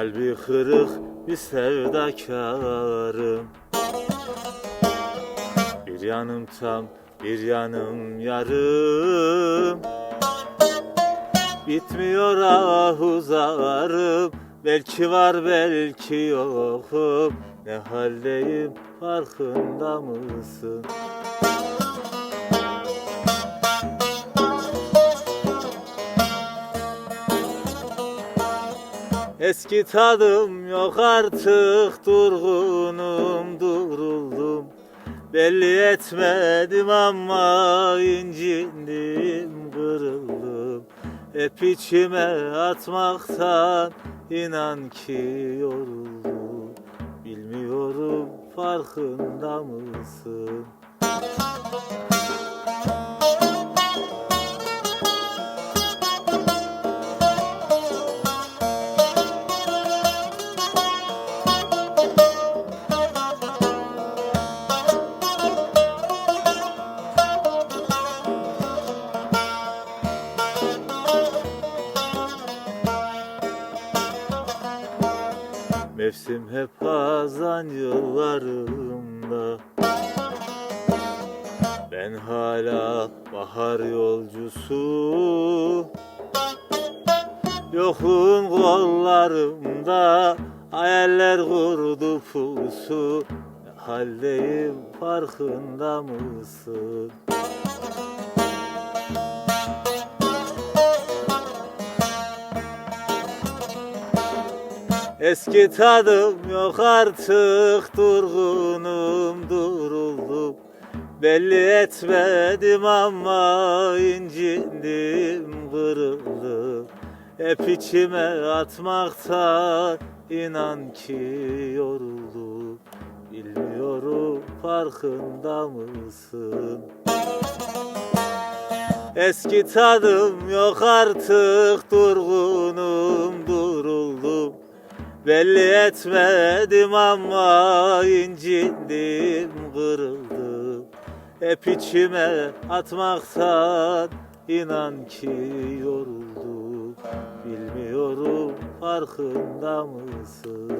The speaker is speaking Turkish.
Kalbi kırık bir sevdakarım. Bir yanım tam bir yanım yarım. Bitmiyor ah uzarım. Belki var belki yokum. Ne haldeyim farkında mısın? Eski tadım yok artık durgunum duruldum. Belli etmedim ama incindim kırıldım. Hep içime atmaktan inan ki yoruldum. Bilmiyorum farkında mısın? Mevsim hep hazan yıllarımda Ben hala bahar yolcusu. Yokluğun kollarımda Hayaller kurdu pusu Haldeyim farkında mısın? Eski tadım yok artık durgunum duruldum Belli etmedim ama incindim kırıldım Hep içime atmaktan inan ki yoruldum Bilmiyorum farkında mısın? Eski tadım yok artık durgunum duruldum Belli etmedim ama incindim kırıldım Hep içime atmaktan inan ki yoruldum Bilmiyorum farkında mısın?